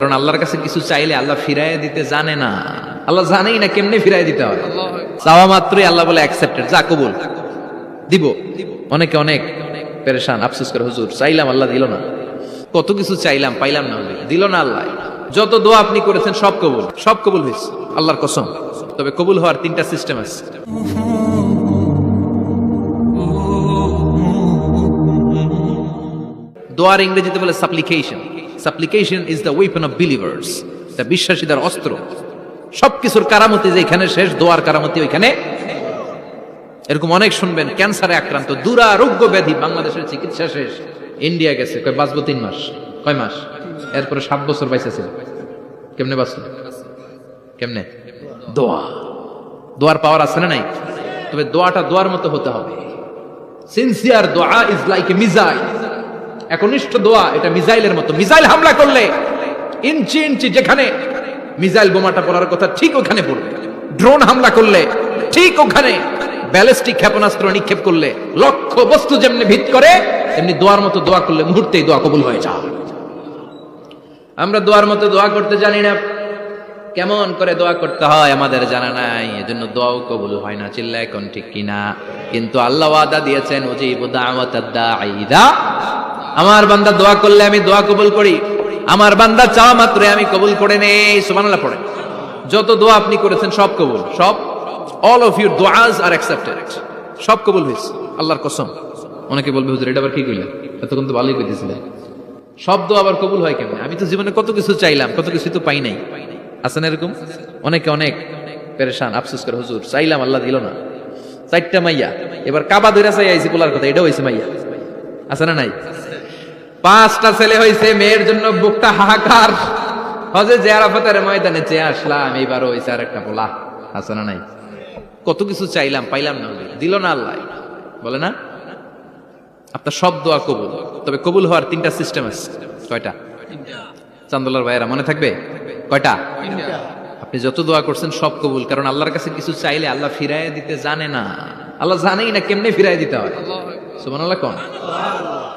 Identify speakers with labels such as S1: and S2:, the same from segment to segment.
S1: কারণ আল্লাহর কাছে কিছু চাইলে আল্লাহ ফিরাই দিতে জানে না। আল্লাহ জানেই না কেমনে ফিরাই দিতে হয়। চাওয়া মাত্রই আল্লাহ বলে অ্যাকসেপ্টেড যা কবুল। দিব। অনেকে অনেক পেরেশান। আফসোস করে, হুজুর, চাইলাম, আল্লাহ দিল না। কত কিছু চাইলাম, পাইলাম না। দিল না আল্লাহ। যত দোয়া আপনি করেছেন, সব কবুল। সব কবুল হয়েছে। আল্লাহর কসম। তবে কবুল হওয়ার তিনটা সিস্টেম আছে। দোয়ার ইংরেজিতে বলে supplication supplication is the weapon of believers তা বিশ্বাসীদের অস্ত্র। সবকিছুর কারামতি যেখানে শেষ, দোয়ার কারামতি ওইখানে। এরকম অনেক শুনবেন, ক্যান্সারে আক্রান্ত, দুরারোগ্য ব্যাধি, বাংলাদেশের চিকিৎসা শেষ। ইন্ডিয়া গেছে, কয় বাঁচবো তিন মাস, কয় মাস? এরপরে সাত বছর বাইসেছিল কেমনে বাঁচলো? কেমনে? দোয়া। দোয়ার পাওয়ার আছে না নাই? তবে দোয়াটা দোয়ার মতো হতে হবে। সিনসিয়ার দোয়া ইজ লাইক এ মিজাইল একনিষ্ঠ দোয়া, এটা মিসাইলের মতো। মিসাইল হামলা করলে, ইঞ্চি ইঞ্চি যেখানে মিসাইল বোমাটা পড়ার কথা ঠিক ওখানে পড়বে। ড্রোন হামলা করলে ঠিক ওখানে ব্যালিস্টিক ক্ষেপণাস্ত্র নিক্ষেপ করলে লক্ষ্য বস্তু যেমনি ভিত করে, তেমনি দোয়ার মতো দোয়া করলে মুহূর্তেই দোয়া কবুল হয়ে যায়। আমরা দোয়ার মতো দোয়া করতে জানি না, কেমন করে দোয়া করতে হয় আমাদের জানা নাই, এজন্য দোয়াও কবুল হয় না চিল্লা এখন ঠিক কিনা। কিন্তু আল্লাহ ওয়াদা দিয়েছেন আমার বান্দা দোয়া করলে আমি দোয়া কবুল করি। আমার বান্দা চাওয়া মাত্রে আমি কবুল করে নেই, সুবহানাল্লাহ পড়ে। যত দোয়া আপনি করেছেন সব কবুল, সব। অল অফ ইউর দোয়াজ আর অ্যাকসেপ্টেড সব কবুল হয়েছে, আল্লাহর কসম। অনেকে বলবে, হুজুর, এটা আবার কি কইলেন? এতক্ষণ তো ভালোই কইতেছিলেন। শব্দ আবার কবুল হয় কেমন? আমি তো জীবনে কত কিছু চাইলাম, কত কিছু তো পাই নাই। আছেন এরকম? অনেকে অনেক পেরেশান, আফসোস করে, হুজুর, চাইলাম, আল্লাহ দিল না। চারটা মাইয়া, এবার কাবা ধরে চাই আইসি পোলার কথা, এটাও হয়েছে মাইয়া। আছে না নাই? পাঁচটা ছেলে হয়েছে মেয়ের জন্য বুকটা হাহাকার। হজে যে আরাফাতের ময়দানে চেয়ে আসলাম এইবার হয়েছে আর একটা পোলা। আছে না নাই? কত কিছু চাইলাম, পাইলাম না। দিল না আল্লাহ। বলে না? আপনার সব দোয়া কবুল। তবে কবুল হওয়ার তিনটা সিস্টেম আছে। কয়টা? চান্দোলার ভাইয়েরা, মনে থাকবে? কয়টা? আপনি যত দোয়া করছেন সব কবুল, কারণ আল্লাহর কাছে কিছু চাইলে আল্লাহ ফিরাই দিতে জানে না। আল্লাহ জানেই না কেমনে ফিরাই দিতে হয়। সুমান আল্লাহ কোন?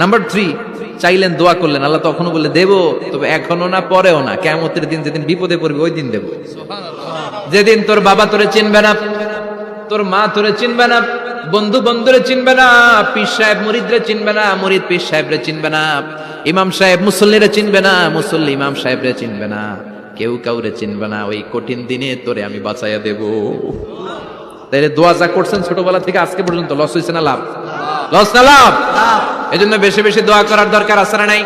S1: নাম্বার থ্রি চাইলেন দোয়া করলেন। আল্লাহ তখনও বলে দেব, তবে এখনও না, পরেও না। কেমতের দিন যেদিন বিপদে পড়বে, ওই দিন দেব। যেদিন তোর বাবা তোরে চিনবে না, তোর মা তোরে চিনবে না, বন্ধু বন্ধুরে চিনবে না, পীর সাহেব মুরিদরে চিনবে না, মুরিদ পীর সাহেবরে চিনবে না, ইমাম সাহেব মুসল্লিরে চিনবে না, মুসল্লি ইমাম সাহেবরে চিনবে না, কেউ কাউরে চিনবে না। ওই কঠিন দিনে তোরে আমি বাঁচাইয়া দেব। তাইলে দোয়া যা করছেন ছোটবেলা থেকে আজকে পর্যন্ত, লস হয়েছে না লাভ? লস না লাভ? এজন্য বেশি বেশি দোয়া করার দরকার আছে না নাই?